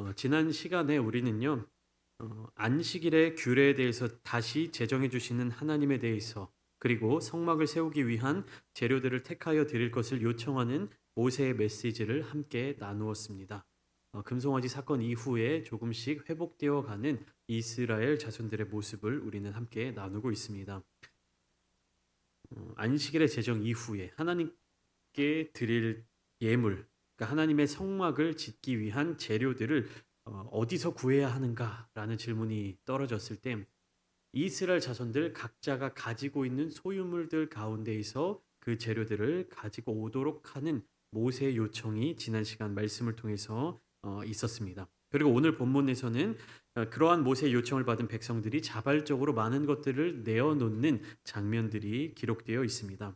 어, 지난 시간에 우리는요, 어, 안식일의 규례에 대해서 다시 제정해 주시는 하나님에 대해서 그리고 성막을 세우기 위한 재료들을 택하여 드릴 것을 요청하는 모세의 메시지를 함께 나누었습니다. 어, 금송아지 사건 이후에 조금씩 회복되어 가는 이스라엘 자손들의 모습을 우리는 함께 나누고 있습니다. 어, 안식일의 제정 이후에 하나님께 드릴 예물, 그러니까 하나님의 성막을 짓기 위한 재료들을 어, 어디서 구해야 하는가라는 질문이 떨어졌을 때 이스라엘 자손들 각자가 가지고 있는 소유물들 가운데에서 그 재료들을 가지고 오도록 하는 모세의 요청이 지난 시간 말씀을 통해서 어, 있었습니다. 그리고 오늘 본문에서는 어, 그러한 모세의 요청을 받은 백성들이 자발적으로 많은 것들을 내어놓는 장면들이 기록되어 있습니다.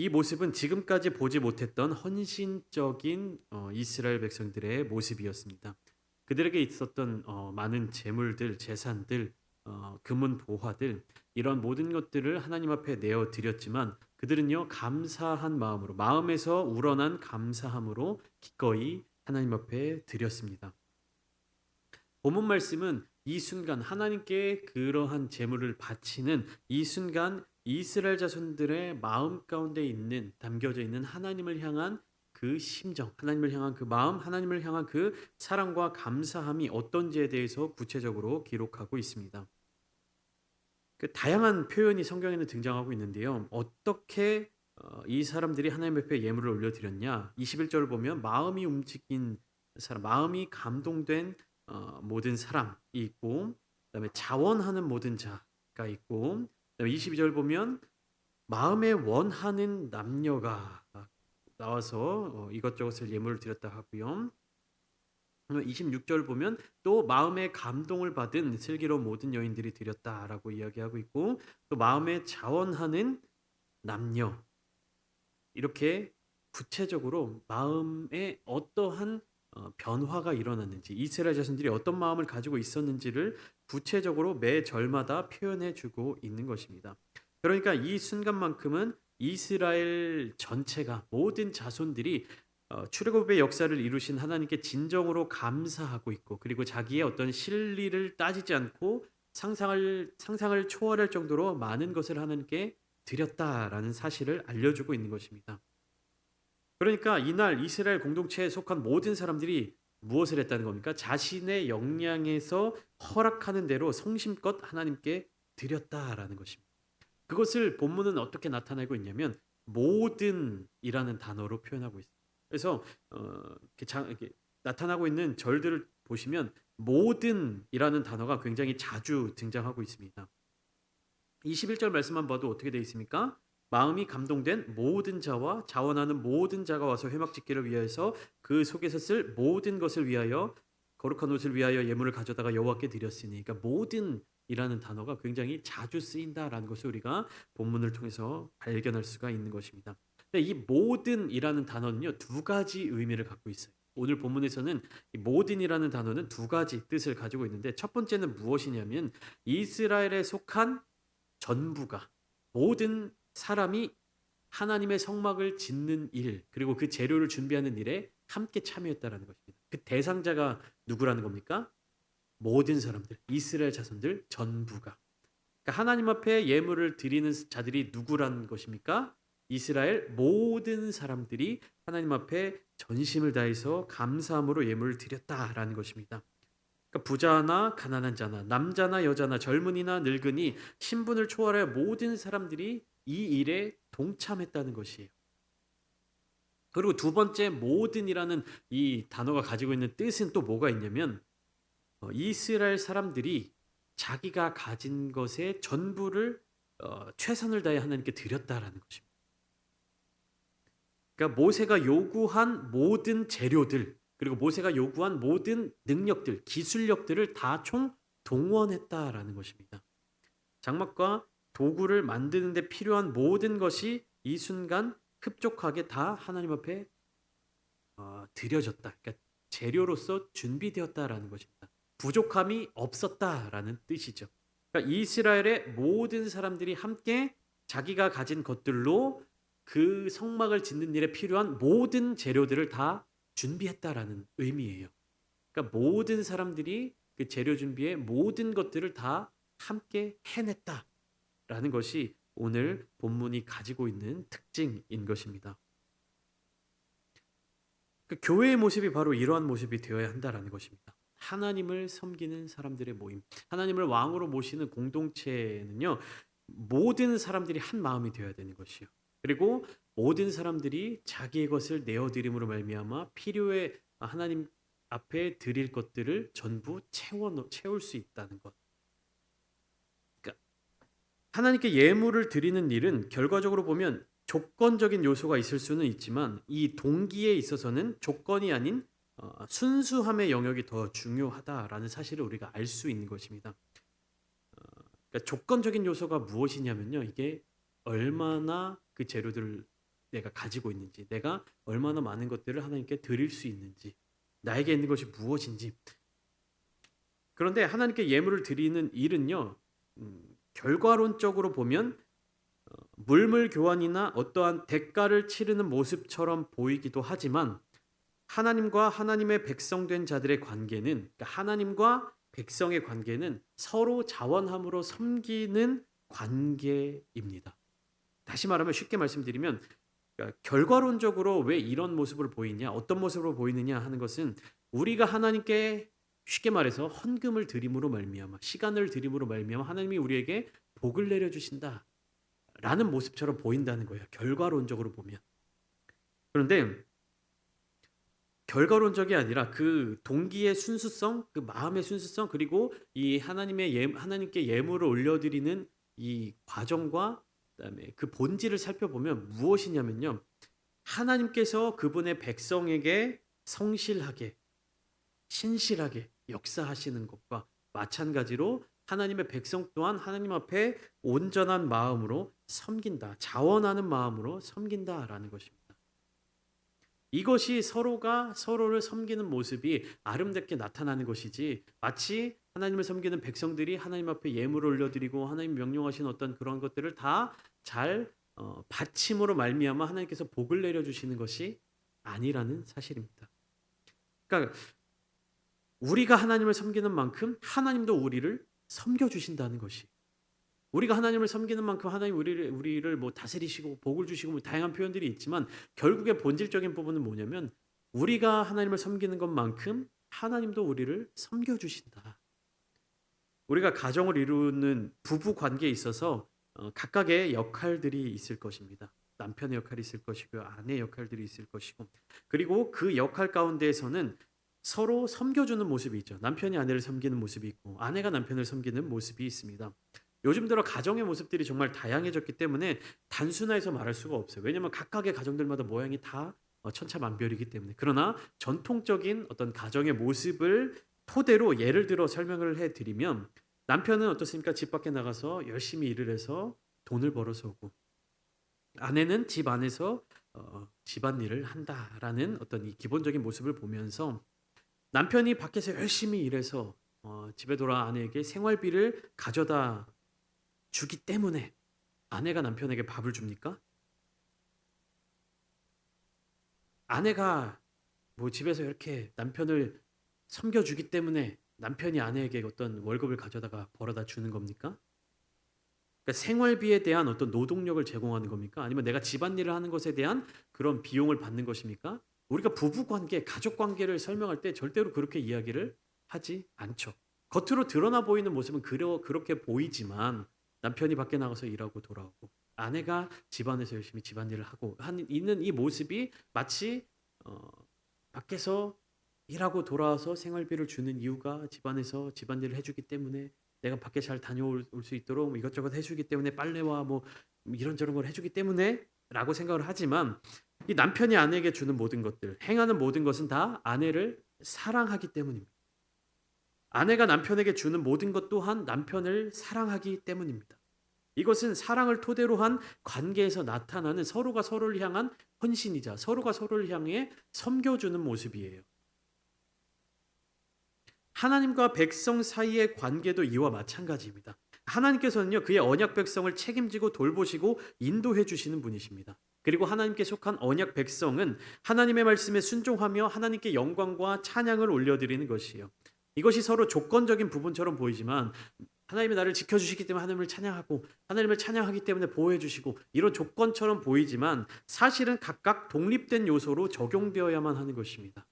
이 모습은 지금까지 보지 못했던 헌신적인 어, 이스라엘 백성들의 모습이었습니다. 그들에게 있었던 어, 많은 재물들, 재산들, 어, 금은 보화들 이런 모든 것들을 하나님 앞에 내어 드렸지만 그들은요 감사한 마음으로 마음에서 우러난 감사함으로 기꺼이 하나님 앞에 드렸습니다. 본문 말씀은 이 순간 하나님께 그러한 재물을 바치는 이 순간 이스라엘 자손들의 마음 가운데 있는 담겨져 있는 하나님을 향한 그 심정, 하나님을 향한 그 마음, 하나님을 향한 그 사랑과 감사함이 어떤지에 대해서 구체적으로 기록하고 있습니다. 그 다양한 표현이 성경에는 등장하고 있는데요. 어떻게 어, 이 사람들이 하나님 앞에 예물을 올려드렸냐? 21절을 보면 마음이 움직인 사람, 마음이 감동된 어, 모든 사람이 있고, 그다음에 자원하는 모든 자가 있고, 22절 보면 마음에 원하는 남녀가 나와서 어, 이것저것을 예물을 드렸다 하고요. 26절 보면 또 마음에 감동을 받은 슬기로운 모든 여인들이 드렸다라고 이야기하고 있고 또 마음에 자원하는 남녀 이렇게 구체적으로 마음에 어떠한 어, 변화가 일어났는지 이스라엘 자손들이 어떤 마음을 가지고 있었는지를 구체적으로 매 절마다 표현해 주고 있는 것입니다. 그러니까 이 순간만큼은 이스라엘 전체가 모든 자손들이 어, 출애굽의 역사를 이루신 하나님께 진정으로 감사하고 있고 그리고 자기의 어떤 실리를 따지지 않고 상상을 상상을 초월할 정도로 많은 것을 하나님께 드렸다라는 사실을 알려주고 있는 것입니다. 그러니까 이날 이스라엘 공동체에 속한 모든 사람들이 무엇을 했다는 겁니까? 자신의 역량에서 허락하는 대로 성심껏 하나님께 드렸다라는 것입니다. 그것을 본문은 어떻게 나타내고 있냐면 모든이라는 단어로 표현하고 있습니다. 그래서 어, 이렇게 장, 이렇게 나타나고 있는 절들을 보시면 모든이라는 단어가 굉장히 자주 등장하고 있습니다. 21절 말씀만 봐도 어떻게 되어 있습니까? 마음이 감동된 모든 자와 자원하는 모든 자가 와서 회막 짓기를 위하여서 그 속에서 쓸 모든 것을 위하여 거룩한 옷을 위하여 예물을 가져다가 여호와께 드렸으니 그러니까 모든이라는 단어가 굉장히 자주 쓰인다라는 것을 우리가 본문을 통해서 발견할 수가 있는 것입니다. 근데 이 모든이라는 단어는요 두 가지 의미를 갖고 있어요. 오늘 본문에서는 이 모든이라는 단어는 두 가지 뜻을 가지고 있는데 첫 번째는 무엇이냐면 이스라엘에 속한 전부가 모든 사람이 하나님의 성막을 짓는 일 그리고 그 재료를 준비하는 일에 함께 참여했다라는 것입니다. 그 대상자가 누구라는 겁니까? 모든 사람들, 이스라엘 자손들 전부가. 그러니까 하나님 앞에 예물을 드리는 자들이 누구라는 것입니까? 이스라엘 모든 사람들이 하나님 앞에 전심을 다해서 감사함으로 예물을 드렸다라는 것입니다. 그러니까 부자나 가난한 자나 남자나 여자나 젊은이나 늙은이 신분을 초월해 모든 사람들이 이 일에 동참했다는 것이에요. 그리고 두 번째 모든이라는 이 단어가 가지고 있는 뜻은 또 뭐가 있냐면 어, 이스라엘 사람들이 자기가 가진 것의 전부를 어, 최선을 다해 하나님께 드렸다라는 것입니다. 그러니까 모세가 요구한 모든 재료들 그리고 모세가 요구한 모든 능력들, 기술력들을 다 총 동원했다라는 것입니다. 장막과 도구를 만드는 데 필요한 모든 것이 이 순간 흡족하게 다 하나님 앞에 어, 드려졌다. 그러니까 재료로서 준비되었다라는 것입니다. 부족함이 없었다라는 뜻이죠. 그러니까 이스라엘의 모든 사람들이 함께 자기가 가진 것들로 그 성막을 짓는 일에 필요한 모든 재료들을 다 준비했다라는 의미예요. 그러니까 모든 사람들이 그 재료 준비에 모든 것들을 다 함께 해냈다 라는 것이 오늘 본문이 가지고 있는 특징인 것입니다. 그 교회의 모습이 바로 이러한 모습이 되어야 한다라는 것입니다. 하나님을 섬기는 사람들의 모임, 하나님을 왕으로 모시는 공동체는요, 모든 사람들이 한 마음이 되어야 되는 것이요. 그리고 모든 사람들이 자기의 것을 내어 드림으로 말미암아 필요에 하나님 앞에 드릴 것들을 전부 채워 채울 수 있다는 것. 하나님께 예물을 드리는 일은 결과적으로 보면 조건적인 요소가 있을 수는 있지만 이 동기에 있어서는 조건이 아닌 어, 순수함의 영역이 더 중요하다라는 사실을 우리가 알 수 있는 것입니다. 어, 그러니까 조건적인 요소가 무엇이냐면요, 이게 얼마나 그 재료들을 내가 가지고 있는지, 내가 얼마나 많은 것들을 하나님께 드릴 수 있는지, 나에게 있는 것이 무엇인지. 그런데 하나님께 예물을 드리는 일은요, 음, 결과론적으로 보면 어, 물물 교환이나 어떠한 대가를 치르는 모습처럼 보이기도 하지만 하나님과 하나님의 백성된 자들의 관계는 그러니까 하나님과 백성의 관계는 서로 자원함으로 섬기는 관계입니다. 다시 말하면 쉽게 말씀드리면 그러니까 결과론적으로 왜 이런 모습을 보이냐, 어떤 모습으로 보이느냐 하는 것은 우리가 하나님께 쉽게 말해서 헌금을 드림으로 말미암아 시간을 드림으로 말미암아 하나님이 우리에게 복을 내려 주신다. 라는 모습처럼 보인다는 거예요. 결과론적으로 보면. 그런데 결과론적이 아니라 그 동기의 순수성, 그 마음의 순수성 그리고 이 하나님의 예, 하나님께 예물을 올려드리는 이 과정과 그다음에 그 본질을 살펴보면 무엇이냐면요. 하나님께서 그분의 백성에게 성실하게 신실하게 역사하시는 것과 마찬가지로 하나님의 백성 또한 하나님 앞에 온전한 마음으로 섬긴다. 자원하는 마음으로 섬긴다라는 것입니다. 이것이 서로가 서로를 섬기는 모습이 아름답게 나타나는 것이지 마치 하나님을 섬기는 백성들이 하나님 앞에 예물을 올려드리고 하나님 명령하신 어떤 그런 것들을 다잘 어, 받침으로 말미암아 하나님께서 복을 내려주시는 것이 아니라는 사실입니다. 그러니까 우리가 하나님을 섬기는 만큼 하나님도 우리를 섬겨 주신다는 것이 우리가 하나님을 섬기는 만큼 하나님 우리를 우리를 뭐 다스리시고 복을 주시고 뭐 다양한 표현들이 있지만 결국에 본질적인 부분은 뭐냐면 우리가 하나님을 섬기는 것만큼 하나님도 우리를 섬겨 주신다. 우리가 가정을 이루는 부부 관계에 있어서 어, 각각의 역할들이 있을 것입니다. 남편의 역할이 있을 것이고 아내의 역할들이 있을 것이고 그리고 그 역할 가운데에서는 서로 섬겨주는 모습이 있죠. 남편이 아내를 섬기는 모습이 있고 아내가 남편을 섬기는 모습이 있습니다. 요즘 들어 가정의 모습들이 정말 다양해졌기 때문에 단순화해서 말할 수가 없어요. 왜냐하면 각각의 가정들마다 모양이 다 어, 천차만별이기 때문에. 그러나 전통적인 어떤 가정의 모습을 토대로 예를 들어 설명을 해드리면 남편은 어떻습니까? 집 밖에 나가서 열심히 일을 해서 돈을 벌어서 오고 아내는 집 안에서 어, 집안일을 한다라는 어떤 이 기본적인 모습을 보면서 남편이 밖에서 열심히 일해서 어, 집에 돌아 아내에게 생활비를 가져다 주기 때문에 아내가 남편에게 밥을 줍니까? 아내가 뭐 집에서 이렇게 남편을 섬겨주기 때문에 남편이 아내에게 어떤 월급을 가져다가 벌어다 주는 겁니까? 그러니까 생활비에 대한 어떤 노동력을 제공하는 겁니까? 아니면 내가 집안일을 하는 것에 대한 그런 비용을 받는 것입니까? 우리가 부부 관계, 가족 관계를 설명할 때 절대로 그렇게 이야기를 하지 않죠. 겉으로 드러나 보이는 모습은 그러, 그렇게 보이지만 남편이 밖에 나가서 일하고 돌아오고 아내가 집안에서 열심히 집안일을 하고 한 있는 이 모습이 마치 어, 밖에서 일하고 돌아와서 생활비를 주는 이유가 집안에서 집안일을 해주기 때문에 내가 밖에 잘 다녀올 수 있도록 뭐 이것저것 해주기 때문에 빨래와 뭐 이런저런 걸 해주기 때문에 라고 생각을 하지만 이 남편이 아내에게 주는 모든 것들 행하는 모든 것은 다 아내를 사랑하기 때문입니다. 아내가 남편에게 주는 모든 것 또한 남편을 사랑하기 때문입니다. 이것은 사랑을 토대로 한 관계에서 나타나는 서로가 서로를 향한 헌신이자 서로가 서로를 향해 섬겨주는 모습이에요. 하나님과 백성 사이의 관계도 이와 마찬가지입니다. 하나님께서는요, 그의 언약 백성을 책임지고 돌보시고 인도해 주시는 분이십니다. 그리고 하나님께 속한 언약 백성은 하나님의 말씀에 순종하며 하나님께 영광과 찬양을 올려드리는 것이에요. 이것이 서로 조건적인 부분처럼 보이지만 하나님이 나를 지켜주시기 때문에 하나님을 찬양하고 하나님을 찬양하기 때문에 보호해 주시고 이런 조건처럼 보이지만 사실은 각각 독립된 요소로 적용되어야만 하는 것입니다.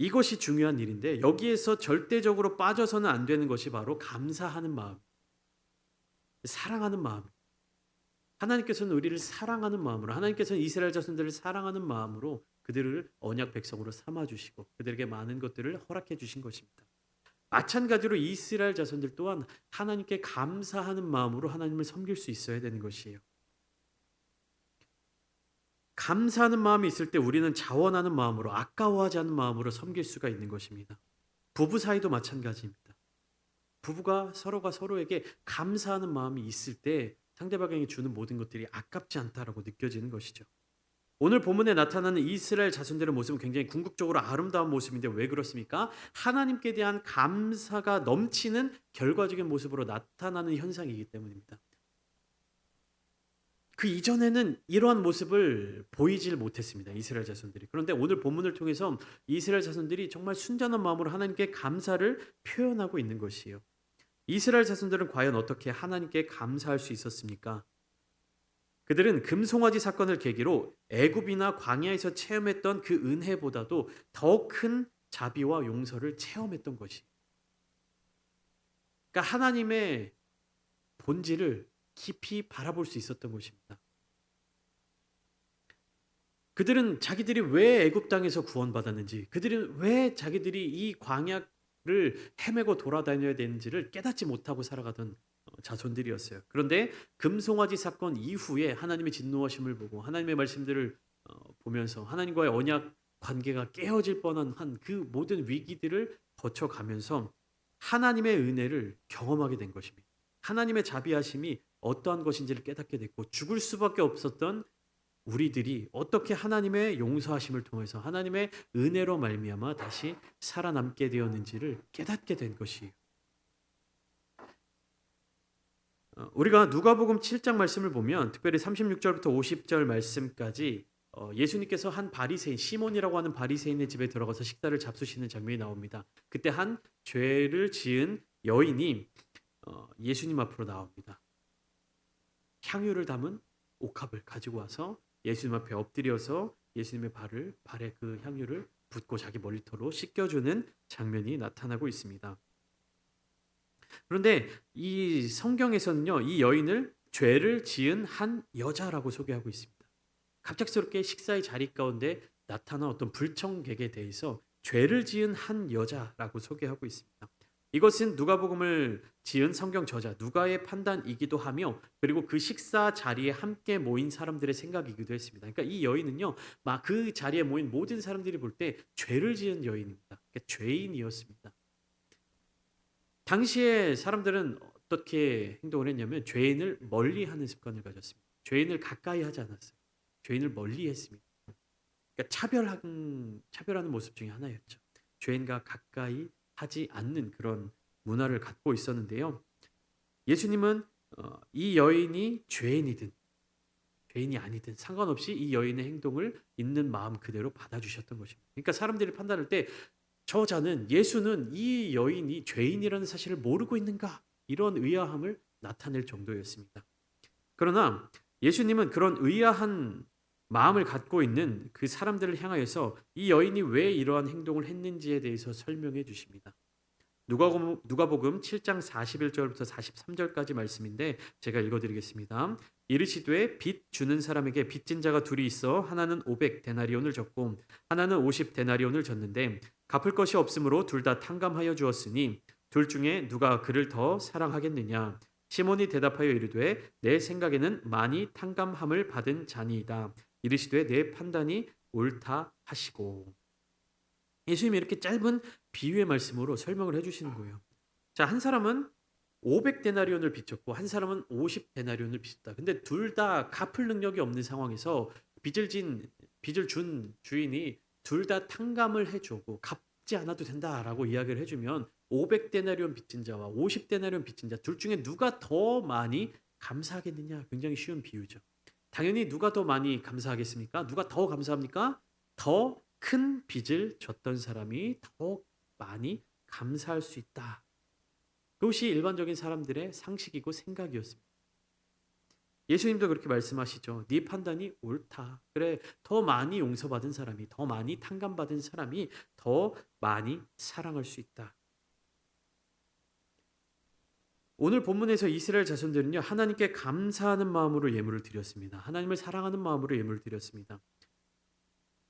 이것이 중요한 일인데 여기에서 절대적으로 빠져서는 안 되는 것이 바로 감사하는 마음, 사랑하는 마음. 하나님께서는 우리를 사랑하는 마음으로 하나님께서는 이스라엘 자손들을 사랑하는 마음으로 그들을 언약 백성으로 삼아 주시고 그들에게 많은 것들을 허락해 주신 것입니다. 마찬가지로 이스라엘 자손들 또한 하나님께 감사하는 마음으로 하나님을 섬길 수 있어야 되는 것이에요. 감사하는 마음이 있을 때 우리는 자원하는 마음으로 아까워하지 않는 마음으로 섬길 수가 있는 것입니다. 부부 사이도 마찬가지입니다. 부부가 서로가 서로에게 감사하는 마음이 있을 때 상대방에게 주는 모든 것들이 아깝지 않다라고 느껴지는 것이죠. 오늘 본문에 나타나는 이스라엘 자손들의 모습은 굉장히 궁극적으로 아름다운 모습인데 왜 그렇습니까? 하나님께 대한 감사가 넘치는 결과적인 모습으로 나타나는 현상이기 때문입니다. 그 이전에는 이러한 모습을 보이질 못했습니다. 이스라엘 자손들이. 그런데 오늘 본문을 통해서 이스라엘 자손들이 정말 순전한 마음으로 하나님께 감사를 표현하고 있는 것이에요. 이스라엘 자손들은 과연 어떻게 하나님께 감사할 수 있었습니까? 그들은 금송아지 사건을 계기로 애굽이나 광야에서 체험했던 그 은혜보다도 더 큰 자비와 용서를 체험했던 것이. 그러니까 하나님의 본질을 깊이 바라볼 수 있었던 것입니다. 그들은 자기들이 왜 애굽 땅에서 구원받았는지, 그들은 왜 자기들이 이 광야를 헤매고 돌아다녀야 되는지를 깨닫지 못하고 살아가던 어, 자손들이었어요. 그런데 금송아지 사건 이후에 하나님의 진노하심을 보고 하나님의 말씀들을 어, 보면서 하나님과의 언약 관계가 깨어질 뻔한 한 그 모든 위기들을 거쳐가면서 하나님의 은혜를 경험하게 된 것입니다. 하나님의 자비하심이 어떠한 것인지를 깨닫게 됐고 죽을 수밖에 없었던 우리들이 어떻게 하나님의 용서하심을 통해서 하나님의 은혜로 말미암아 다시 살아남게 되었는지를 깨닫게 된 것이에요. 어, 우리가 누가복음 7장 말씀을 보면 특별히 36절부터 50절 말씀까지 어, 예수님께서 한 바리새인 시몬이라고 하는 바리새인의 집에 들어가서 식사를 잡수시는 장면이 나옵니다. 그때 한 죄를 지은 여인이 어, 예수님 앞으로 나옵니다. 향유를 담은 옥합을 가지고 와서 예수님 앞에 엎드려서 예수님의 발을 발에 그 향유를 붓고 자기 머리털로 씻겨주는 장면이 나타나고 있습니다. 그런데 이 성경에서는요, 이 여인을 죄를 지은 한 여자라고 소개하고 있습니다. 갑작스럽게 식사의 자리 가운데 나타난 어떤 불청객에 대해서 죄를 지은 한 여자라고 소개하고 있습니다. 이것은 누가복음을 지은 성경 저자 누가의 판단이기도 하며 그리고 그 식사 자리에 함께 모인 사람들의 생각이기도 했습니다. 그러니까 이 여인은요, 막 그 자리에 모인 모든 사람들이 볼 때 죄를 지은 여인입니다. 그러니까 죄인이었습니다. 당시에 사람들은 어떻게 행동을 했냐면 죄인을 멀리하는 습관을 가졌습니다. 죄인을 가까이 하지 않았어요. 죄인을 멀리했습니다. 그러니까 차별하는 차별하는 모습 중에 하나였죠. 죄인과 가까이 하지 않는 그런 문화를 갖고 있었는데요. 예수님은 어, 이 여인이 죄인이든 죄인이 아니든 상관없이 이 여인의 행동을 있는 마음 그대로 받아주셨던 것입니다. 그러니까 사람들이 판단할 때 저자는 예수는 이 여인이 죄인이라는 사실을 모르고 있는가 이런 의아함을 나타낼 정도였습니다. 그러나 예수님은 그런 의아한 마음을 갖고 있는 그 사람들을 향하여서 이 여인이 왜 이러한 행동을 했는지에 대해서 설명해 주십니다. 누가복음, 누가복음 7장 41절부터 43절까지 말씀인데 제가 읽어드리겠습니다. 이르시되 빚 주는 사람에게 빚진 자가 둘이 있어 하나는 500 데나리온을 졌고 하나는 50 데나리온을 졌는데 갚을 것이 없으므로 둘 다 탕감하여 주었으니 둘 중에 누가 그를 더 사랑하겠느냐 시몬이 대답하여 이르되 내 생각에는 많이 탕감함을 받은 자니이다 이르시되 내 판단이 옳다 하시고 예수님이 이렇게 짧은 비유의 말씀으로 설명을 해주시는 거예요. 자, 한 사람은 500데나리온을 빚졌고 한 사람은 50데나리온을 빚졌다. 근데 둘 다 갚을 능력이 없는 상황에서 빚을 진 빚을 준 주인이 둘 다 탕감을 해주고 갚지 않아도 된다라고 이야기를 해주면 500데나리온 빚진 자와 50데나리온 빚진 자 둘 중에 누가 더 많이 감사하겠느냐 굉장히 쉬운 비유죠. 당연히 누가 더 많이 감사하겠습니까? 누가 더 감사합니까? 더 큰 빚을 졌던 사람이 더 많이 감사할 수 있다. 그것이 일반적인 사람들의 상식이고 생각이었습니다. 예수님도 그렇게 말씀하시죠. 네 판단이 옳다. 그래, 더 많이 용서받은 사람이, 더 많이 탕감받은 사람이 더 많이 사랑할 수 있다. 오늘 본문에서 이스라엘 자손들은요 하나님께 감사하는 마음으로 예물을 드렸습니다. 하나님을 사랑하는 마음으로 예물을 드렸습니다.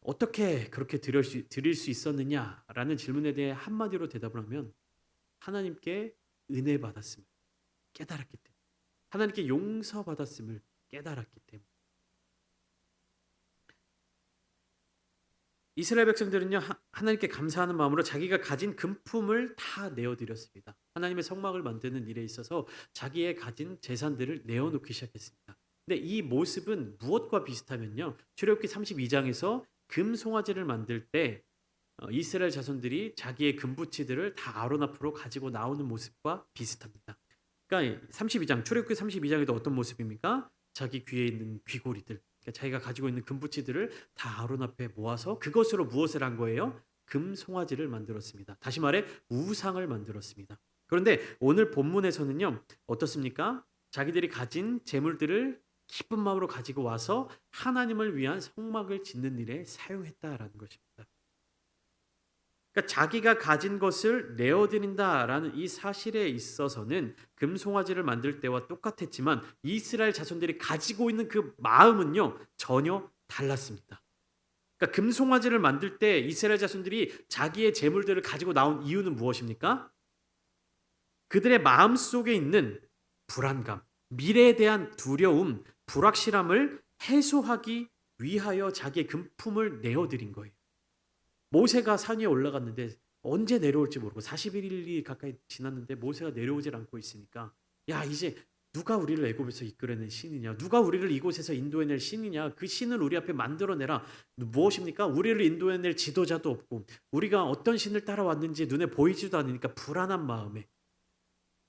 어떻게 그렇게 드릴 수, 있었느냐라는 질문에 대해 한마디로 대답을 하면 하나님께 은혜 받았음을 깨달았기 때문에 하나님께 용서 받았음을 깨달았기 때문에 이스라엘 백성들은요 하- 하나님께 감사하는 마음으로 자기가 가진 금품을 다 내어드렸습니다. 하나님의 성막을 만드는 일에 있어서 자기의 가진 재산들을 내어놓기 시작했습니다. 근데 이 모습은 무엇과 비슷하면요 출애굽기 32장에서 금 송아지를 만들 때 어, 이스라엘 자손들이 자기의 금부치들을 다 아론 앞으로 가지고 나오는 모습과 비슷합니다. 그러니까 32장 출애굽기 32장에도 어떤 모습입니까? 자기 귀에 있는 귀고리들, 그러니까 자기가 가지고 있는 금부치들을 다 아론 앞에 모아서 그것으로 무엇을 한 거예요? 금 송아지를 만들었습니다. 다시 말해 우상을 만들었습니다. 그런데 오늘 본문에서는요 어떻습니까? 자기들이 가진 재물들을 기쁜 마음으로 가지고 와서 하나님을 위한 성막을 짓는 일에 사용했다라는 것입니다. 그러니까 자기가 가진 것을 내어드린다라는 이 사실에 있어서는 금송아지를 만들 때와 똑같았지만 이스라엘 자손들이 가지고 있는 그 마음은요 전혀 달랐습니다. 그러니까 금송아지를 만들 때 이스라엘 자손들이 자기의 재물들을 가지고 나온 이유는 무엇입니까? 그들의 마음 속에 있는 불안감, 미래에 대한 두려움, 불확실함을 해소하기 위하여 자기의 금품을 내어드린 거예요. 모세가 산 위에 올라갔는데 언제 내려올지 모르고 41일이 가까이 지났는데 모세가 내려오질 않고 있으니까 야 이제 누가 우리를 애굽에서 이끌어낸 신이냐? 누가 우리를 이곳에서 인도해낼 신이냐? 그 신을 우리 앞에 만들어내라. 무엇입니까? 우리를 인도해낼 지도자도 없고 우리가 어떤 신을 따라왔는지 눈에 보이지도 않으니까 불안한 마음에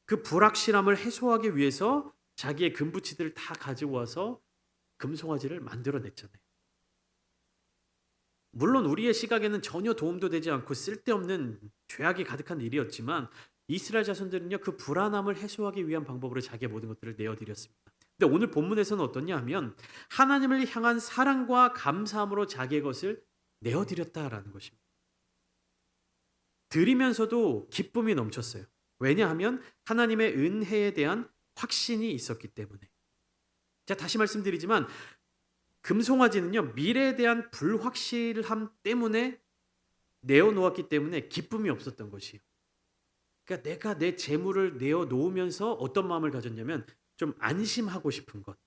그 불확실함을 해소하기 위해서 자기의 금부치들을 다 가지고 와서 금송아지를 만들어냈잖아요. 물론 우리의 시각에는 전혀 도움도 되지 않고 쓸데없는 죄악이 가득한 일이었지만 이스라엘 자손들은요 그 불안함을 해소하기 위한 방법으로 자기의 모든 것들을 내어드렸습니다. 근데 오늘 본문에서는 어떠냐 하면 하나님을 향한 사랑과 감사함으로 자기의 것을 내어드렸다라는 것입니다. 드리면서도 기쁨이 넘쳤어요. 왜냐하면 하나님의 은혜에 대한 확신이 있었기 때문에. 자, 다시 말씀드리지만 금송아지는요. 미래에 대한 불확실함 때문에 내어 놓았기 때문에 기쁨이 없었던 것이에요. 그러니까 내가 내 재물을 내어 놓으면서 어떤 마음을 가졌냐면 좀 안심하고 싶은 것.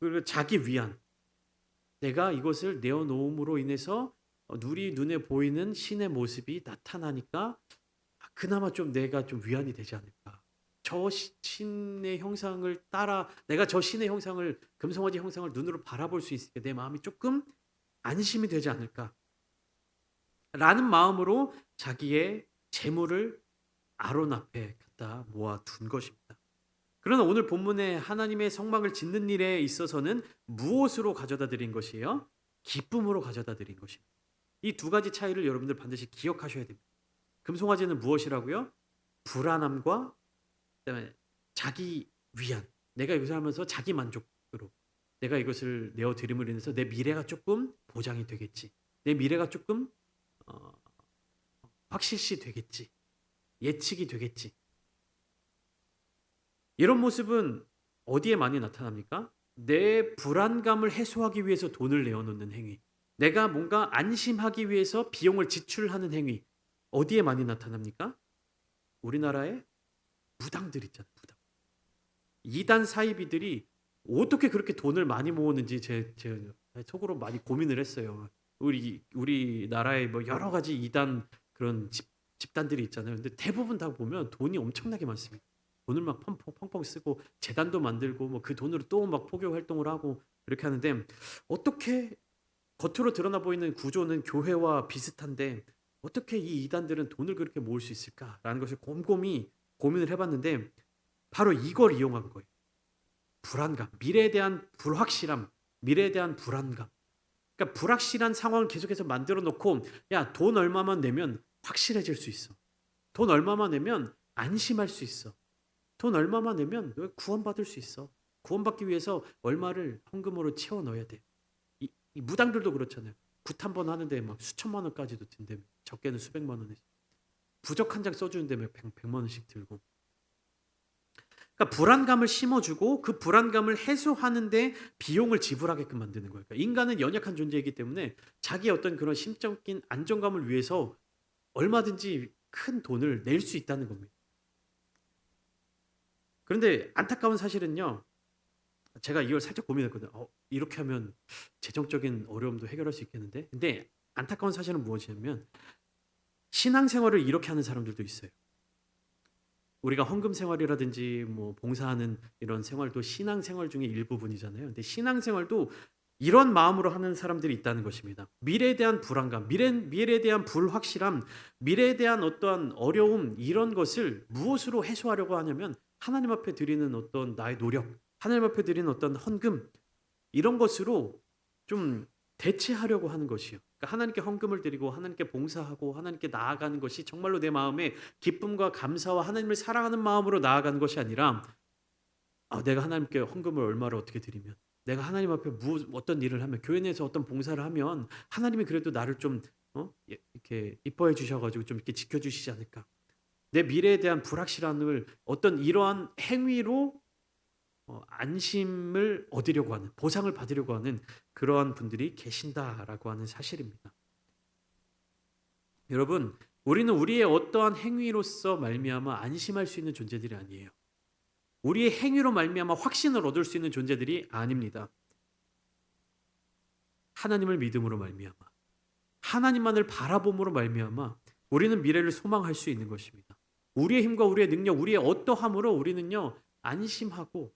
그리고 자기 위안. 내가 이것을 내어 놓음으로 인해서 누리 눈에 보이는 신의 모습이 나타나니까 그나마 좀 내가 좀 위안이 되지 않을까. 저 시- 신의 형상을 따라 내가 저 신의 형상을 금송아지 형상을 눈으로 바라볼 수 있으니까 내 마음이 조금 안심이 되지 않을까. 라는 마음으로 자기의 재물을 아론 앞에 갖다 모아 둔 것입니다. 그러나 오늘 본문에 하나님의 성막을 짓는 일에 있어서는 무엇으로 가져다 드린 것이에요? 기쁨으로 가져다 드린 것입니다. 이 두 가지 차이를 여러분들 반드시 기억하셔야 됩니다. 금송아지는 무엇이라고요? 불안함과 그다음에 자기 위안. 내가 이것을 하면서 자기 만족으로 내가 이것을 내어 드림으로 인해서 내 미래가 조금 보장이 되겠지. 내 미래가 조금 어, 확실시 되겠지. 예측이 되겠지. 이런 모습은 어디에 많이 나타납니까? 내 불안감을 해소하기 위해서 돈을 내어놓는 행위. 내가 뭔가 안심하기 위해서 비용을 지출하는 행위. 어디에 많이 나타납니까? 우리나라의 무당들 있잖아요. 무당. 이단 사이비들이 어떻게 그렇게 돈을 많이 모으는지 제, 제 속으로 많이 고민을 했어요. 우리 우리 나라에 뭐 여러 가지 이단 그런 집, 집단들이 있잖아요. 근데 대부분 다 보면 돈이 엄청나게 많습니다. 돈을 막 펑펑, 펑펑 쓰고 재단도 만들고 뭐 그 돈으로 또 막 포교 활동을 하고 이렇게 하는데 어떻게 겉으로 드러나 보이는 구조는 교회와 비슷한데 어떻게 이 이단들은 돈을 그렇게 모을 수 있을까라는 것을 곰곰이 고민을 해봤는데 바로 이걸 이용한 거예요. 불안감, 미래에 대한 불확실함, 미래에 대한 불안감. 그러니까 불확실한 상황을 계속해서 만들어 놓고 야, 돈 얼마만 내면 확실해질 수 있어. 돈 얼마만 내면 안심할 수 있어. 돈 얼마만 내면 너 구원받을 수 있어. 구원받기 위해서 얼마를 헌금으로 채워 넣어야 돼. 이, 이 무당들도 그렇잖아요. 굿 한 번 하는데 막 수천만 원까지도 든다며. 적게는 수백만 원에. 부적 한 장 써주는데 몇 백, 백만 원씩 들고. 그러니까 불안감을 심어주고 그 불안감을 해소하는데 비용을 지불하게끔 만드는 거예요. 그러니까 인간은 연약한 존재이기 때문에 자기의 어떤 그런 심적인 안정감을 위해서 얼마든지 큰 돈을 낼 수 있다는 겁니다. 그런데 안타까운 사실은요. 제가 이걸 살짝 고민했거든요. 어, 이렇게 하면 재정적인 어려움도 해결할 수 있겠는데. 근데 안타까운 사실은 무엇이냐면 신앙생활을 이렇게 하는 사람들도 있어요. 우리가 헌금 생활이라든지 뭐 봉사하는 이런 생활도 신앙 생활 중에 일부분이잖아요. 근데 신앙 생활도 이런 마음으로 하는 사람들이 있다는 것입니다. 미래에 대한 불안감, 미래, 미래에 대한 불확실함, 미래에 대한 어떠한 어려움 이런 것을 무엇으로 해소하려고 하냐면 하나님 앞에 드리는 어떤 나의 노력, 하나님 앞에 드리는 어떤 헌금 이런 것으로 좀 대체하려고 하는 것이요. 그러니까 하나님께 헌금을 드리고 하나님께 봉사하고 하나님께 나아가는 것이 정말로 내 마음에 기쁨과 감사와 하나님을 사랑하는 마음으로 나아가는 것이 아니라 아, 내가 하나님께 헌금을 얼마를 어떻게 드리면 내가 하나님 앞에 무 어떤 일을 하면 교회 내에서 어떤 봉사를 하면 하나님이 그래도 나를 좀 어? 예, 이렇게 이뻐해 주셔가지고 좀 이렇게 지켜주시지 않을까 내 미래에 대한 불확실함을 어떤 이러한 행위로 어, 안심을 얻으려고 하는 보상을 받으려고 하는 그러한 분들이 계신다라고 하는 사실입니다. 여러분, 우리는 우리의 어떠한 행위로서 말미암아 안심할 수 있는 존재들이 아니에요. 우리의 행위로 말미암아 확신을 얻을 수 있는 존재들이 아닙니다. 하나님을 믿음으로 말미암아 하나님만을 바라봄으로 말미암아 우리는 미래를 소망할 수 있는 것입니다. 우리의 힘과 우리의 능력, 우리의 어떠함으로 우리는요 안심하고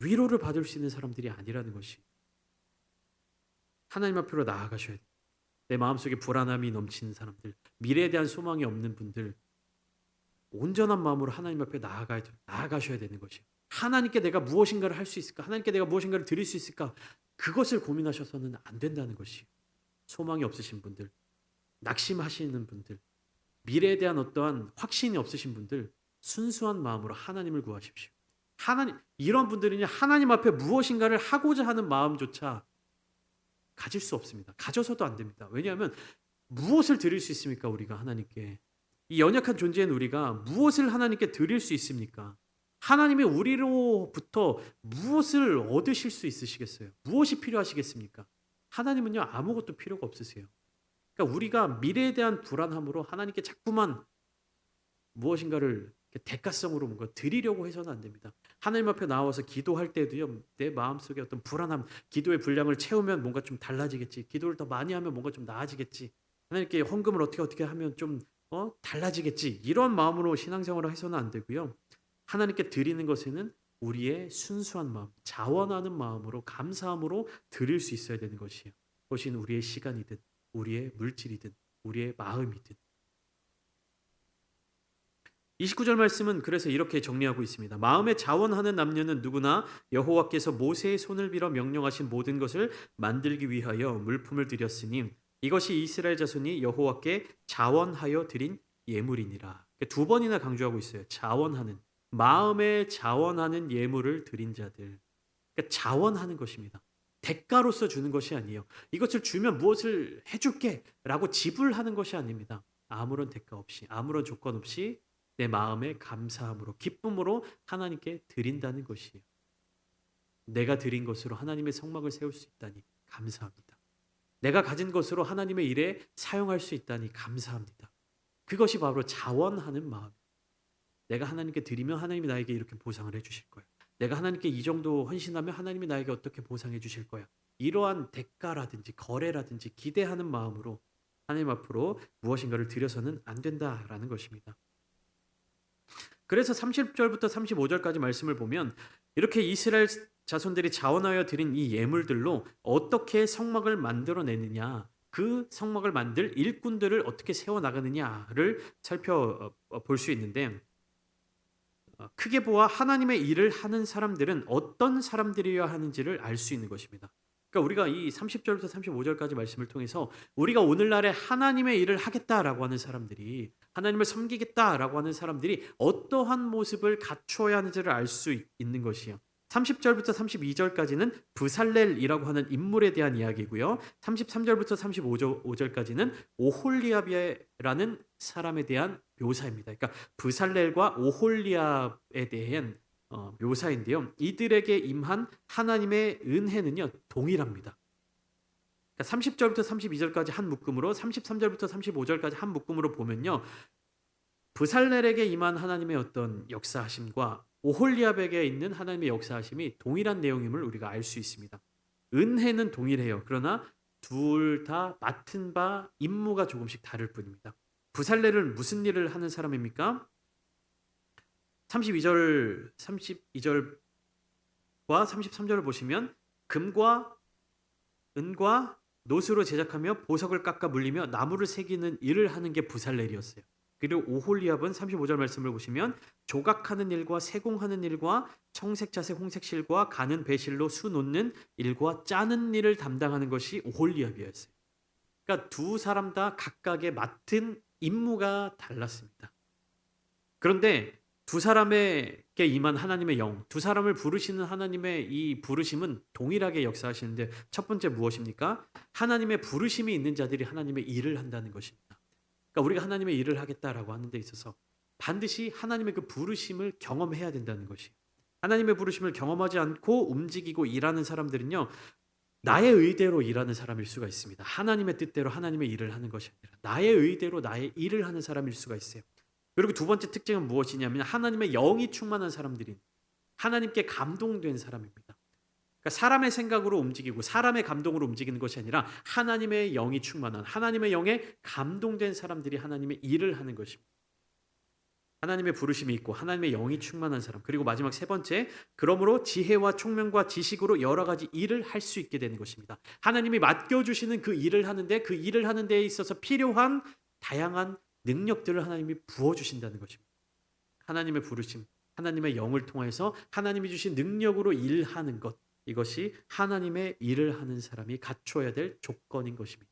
위로를 받을 수 있는 사람들이 아니라는 것이 하나님 앞으로 나아가셔야 돼요. 내 마음속에 불안함이 넘치는 사람들, 미래에 대한 소망이 없는 분들, 온전한 마음으로 하나님 앞에 나아가야 돼, 나아가셔야 되는 것이에요. 하나님께 내가 무엇인가를 할 수 있을까? 하나님께 내가 무엇인가를 드릴 수 있을까? 그것을 고민하셔서는 안 된다는 것이에요. 소망이 없으신 분들, 낙심하시는 분들, 미래에 대한 어떠한 확신이 없으신 분들, 순수한 마음으로 하나님을 구하십시오. 하나님 이런 분들은요 하나님 앞에 무엇인가를 하고자 하는 마음조차 가질 수 없습니다. 가져서도 안 됩니다. 왜냐하면 무엇을 드릴 수 있습니까? 우리가 하나님께 이 연약한 존재인 우리가 무엇을 하나님께 드릴 수 있습니까? 하나님이 우리로부터 무엇을 얻으실 수 있으시겠어요? 무엇이 필요하시겠습니까? 하나님은요 아무것도 필요가 없으세요. 그러니까 우리가 미래에 대한 불안함으로 하나님께 자꾸만 무엇인가를 대가성으로 뭔가 드리려고 해서는 안 됩니다. 하나님 앞에 나와서 기도할 때도요, 내 마음속에 어떤 불안함, 기도의 분량을 채우면 뭔가 좀 달라지겠지. 기도를 더 많이 하면 뭔가 좀 나아지겠지. 하나님께 헌금을 어떻게 어떻게 하면 좀 어, 달라지겠지. 이런 마음으로 신앙생활을 해서는 안 되고요. 하나님께 드리는 것에는 우리의 순수한 마음, 자원하는 마음으로 감사함으로 드릴 수 있어야 되는 것이에요. 그것이 우리의 시간이든 우리의 물질이든 우리의 마음이든 29절 말씀은 그래서 이렇게 정리하고 있습니다. 마음에 자원하는 남녀는 누구나 여호와께서 모세의 손을 빌어 명령하신 모든 것을 만들기 위하여 물품을 드렸으니 이것이 이스라엘 자손이 여호와께 자원하여 드린 예물이니라. 두 번이나 강조하고 있어요. 자원하는 마음에 자원하는 예물을 드린 자들. 그러니까 자원하는 것입니다. 대가로서 주는 것이 아니에요. 이것을 주면 무엇을 해줄게 라고 지불하는 것이 아닙니다. 아무런 대가 없이 아무런 조건 없이 내 마음의 감사함으로 기쁨으로 하나님께 드린다는 것이에요. 내가 드린 것으로 하나님의 성막을 세울 수 있다니 감사합니다. 내가 가진 것으로 하나님의 일에 사용할 수 있다니 감사합니다. 그것이 바로 자원하는 마음. 내가 하나님께 드리면 하나님이 나에게 이렇게 보상을 해 주실 거야. 내가 하나님께 이 정도 헌신하면 하나님이 나에게 어떻게 보상해 주실 거야. 이러한 대가라든지 거래라든지 기대하는 마음으로 하나님 앞으로 무엇인가를 드려서는 안 된다라는 것입니다. 그래서 30절부터 35절까지 말씀을 보면 이렇게 이스라엘 자손들이 자원하여 드린 이 예물들로 어떻게 성막을 만들어내느냐 그 성막을 만들 일꾼들을 어떻게 세워 나가느냐를 살펴볼 수 있는데 어, 크게 보아 하나님의 일을 하는 사람들은 어떤 사람들이어야 하는지를 알 수 있는 것입니다. 그러니까 우리가 이 30절부터 35절까지 말씀을 통해서 우리가 오늘날에 하나님의 일을 하겠다라고 하는 사람들이 하나님을 섬기겠다라고 하는 사람들이 어떠한 모습을 갖추어야 하는지를 알 수 있는 것이요. 30절부터 32절까지는 부살렐이라고 하는 인물에 대한 이야기고요. 33절부터 35절까지는 오홀리압이라는 사람에 대한 묘사입니다. 그러니까 부살렐과 오홀리압에 대한 어, 묘사인데요. 이들에게 임한 하나님의 은혜는요 동일합니다. 그러니까 30절부터 32절까지 한 묶음으로 33절부터 35절까지 한 묶음으로 보면요. 부살렐에게 임한 하나님의 어떤 역사하심과 오홀리압에게 있는 하나님의 역사하심이 동일한 내용임을 우리가 알 수 있습니다. 은혜는 동일해요. 그러나 둘 다 맡은 바 임무가 조금씩 다를 뿐입니다. 부살렐은 무슨 일을 하는 사람입니까? 32절 32절과 33절을 보시면 금과 은과 노수로 제작하며 보석을 깎아 물리며 나무를 새기는 일을 하는 게 부살렐이었어요. 그리고 오홀리압은 35절 말씀을 보시면 조각하는 일과 세공하는 일과 청색 자색 홍색 실과 가는 배실로 수 놓는 일과 짜는 일을 담당하는 것이 오홀리압이었어요. 그러니까 두 사람 다 각각의 맡은 임무가 달랐습니다. 그런데 두 사람에게 임한 하나님의 영, 두 사람을 부르시는 하나님의 이 부르심은 동일하게 역사하시는데 첫 번째 무엇입니까? 하나님의 부르심이 있는 자들이 하나님의 일을 한다는 것입니다. 그러니까 우리가 하나님의 일을 하겠다라고 하는 데 있어서 반드시 하나님의 그 부르심을 경험해야 된다는 것이. 하나님의 부르심을 경험하지 않고 움직이고 일하는 사람들은요. 나의 의대로 일하는 사람일 수가 있습니다. 하나님의 뜻대로 하나님의 일을 하는 것이 아니라 나의 의대로 나의 일을 하는 사람일 수가 있어요. 그리고 두 번째 특징은 무엇이냐면 하나님의 영이 충만한 사람들인 하나님께 감동된 사람입니다. 그러니까 사람의 생각으로 움직이고 사람의 감동으로 움직이는 것이 아니라 하나님의 영이 충만한 하나님의 영에 감동된 사람들이 하나님의 일을 하는 것입니다. 하나님의 부르심이 있고 하나님의 영이 충만한 사람 그리고 마지막 세 번째 그러므로 지혜와 총명과 지식으로 여러 가지 일을 할 수 있게 되는 것입니다. 하나님이 맡겨 주시는 그 일을 하는데 그 일을 하는 데 있어서 필요한 다양한 능력들을 하나님이 부어 주신다는 것입니다. 하나님의 부르심, 하나님의 영을 통해서 하나님이 주신 능력으로 일하는 것 이것이 하나님의 일을 하는 사람이 갖춰야 될 조건인 것입니다.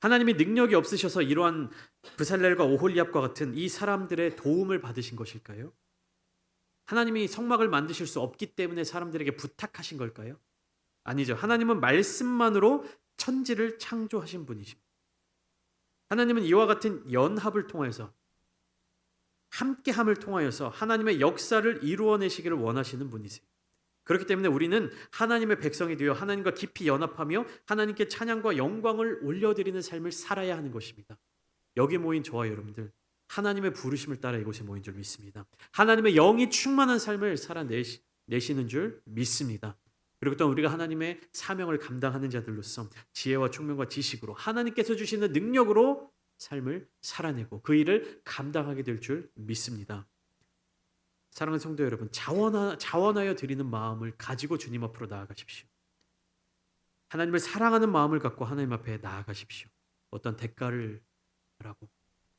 하나님이 능력이 없으셔서 이러한 브살렐과 오홀리압과 같은 이 사람들의 도움을 받으신 것일까요? 하나님이 성막을 만드실 수 없기 때문에 사람들에게 부탁하신 걸까요? 아니죠. 하나님은 말씀만으로 천지를 창조하신 분이십니다. 하나님은 이와 같은 연합을 통해서 함께함을 통하여서 하나님의 역사를 이루어내시기를 원하시는 분이세요. 그렇기 때문에 우리는 하나님의 백성이 되어 하나님과 깊이 연합하며 하나님께 찬양과 영광을 올려드리는 삶을 살아야 하는 것입니다. 여기 모인 저와 여러분들 하나님의 부르심을 따라 이곳에 모인 줄 믿습니다. 하나님의 영이 충만한 삶을 살아내시는 줄 믿습니다. 그리고 또 우리가 하나님의 사명을 감당하는 자들로서 지혜와 총명과 지식으로 하나님께서 주시는 능력으로 삶을 살아내고 그 일을 감당하게 될 줄 믿습니다. 사랑하는 성도 여러분, 자원하, 자원하여 드리는 마음을 가지고 주님 앞으로 나아가십시오. 하나님을 사랑하는 마음을 갖고 하나님 앞에 나아가십시오. 어떤 대가를 라고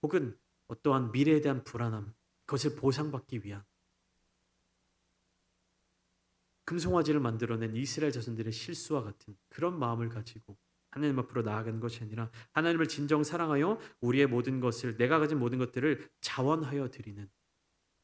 혹은 어떠한 미래에 대한 불안함, 그것을 보상받기 위한 금송아지를 만들어낸 이스라엘 자손들의 실수와 같은 그런 마음을 가지고 하나님 앞으로 나아가는 것이 아니라 하나님을 진정 사랑하여 우리의 모든 것을 내가 가진 모든 것들을 자원하여 드리는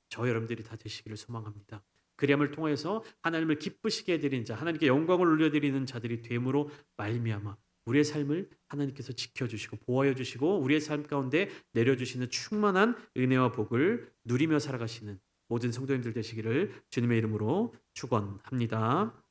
저 여러분들이 다 되시기를 소망합니다. 그리함을 통해서 하나님을 기쁘시게 해드리는 자, 하나님께 영광을 올려드리는 자들이 됨으로 말미암아 우리의 삶을 하나님께서 지켜주시고 보호하여 주시고 우리의 삶 가운데 내려주시는 충만한 은혜와 복을 누리며 살아가시는 모든 성도님들 되시기를 주님의 이름으로 축원합니다.